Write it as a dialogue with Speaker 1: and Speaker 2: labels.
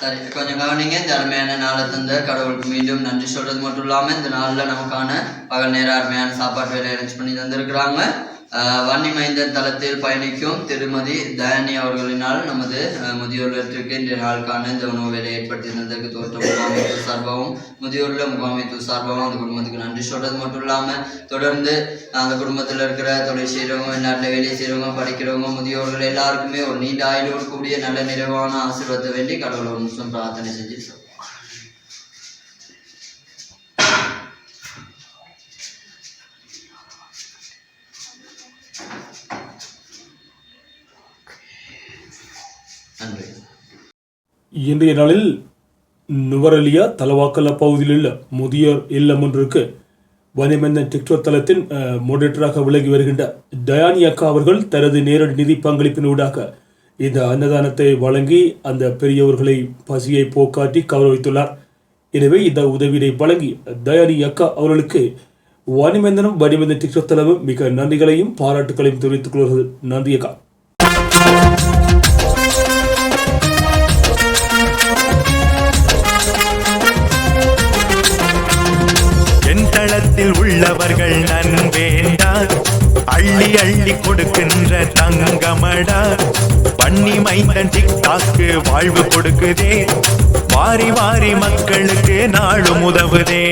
Speaker 1: சரி கொஞ்சம் கவனிங்க. இந்த அருமையான நாளை தந்த கடவுளுக்கு மீண்டும் நன்றி சொல்றது மட்டும் இல்லாமல் இந்த நாளில் நமக்கான பகல் நேர அருமையான சாப்பாடு வேலை அரேஞ்ச் பண்ணி தந்திருக்கிறாங்க. வன்னி மைந்தன் தளத்தில் பயணிக்கும் திருமதி தயானி அவர்களினால் நமது முதியோர்களிடத்திற்கு இன்றைய நாளுக்கான இந்த உணவு வேலை ஏற்படுத்தி தோற்ற தோற்றம் சார்பாகவும் முதியோர்ல முகாமைத்து சார்பாகவும் அந்த குடும்பத்துக்கு நன்றி சொல்றது மட்டும் இல்லாமல் தொடர்ந்து அந்த குடும்பத்தில் இருக்கிற தொழில் செய்கிறவங்க நாட்டில் வேலை செய்கிறவங்க படிக்கிறவங்க முதியோர்கள் எல்லாருக்குமே ஒரு நீண்ட ஆயுளோடு கூடிய நல்ல நிறைவான ஆசீர்வாதத்தை வேண்டி கடவுளை நிமிஷம் பிரார்த்தனை செஞ்சு நன்றி.
Speaker 2: இன்றைய நாளில் நுவரலியா தலவாக்கல பகுதியில் உள்ள முதியோர் இல்லம் ஒன்றுக்கு வனிமந்தன் டிக்டோர் தளத்தின் மோடேட்டராக விலகி வருகின்ற டயானி அக்கா அவர்கள் தனது நேரடி நிதி பங்களிப்பினூடாக இந்த அன்னதானத்தை வழங்கி அந்த பெரியவர்களை பசியை போக்காட்டி கௌரவித்துள்ளார். எனவே இந்த உதவியை வழங்கி தயானி அக்கா அவர்களுக்கு வனிமந்தனும் வனிமந்தன் டிக்டோர் தளமும் மிக நன்றிகளையும் பாராட்டுகளையும் தெரிவித்துக் கொள்கிறது நன்றி அக்கா.
Speaker 3: தளத்தில் உள்ளவர்கள் நன்வேண்டா அள்ளி அள்ளி கொடுக்கின்ற தங்கமடா. பண்ணி மைந்தன் டிக்டாக்கு வாழ்வு கொடுக்குதே. வாரி வாரி மக்களுக்கு நாளும் உதவுதே.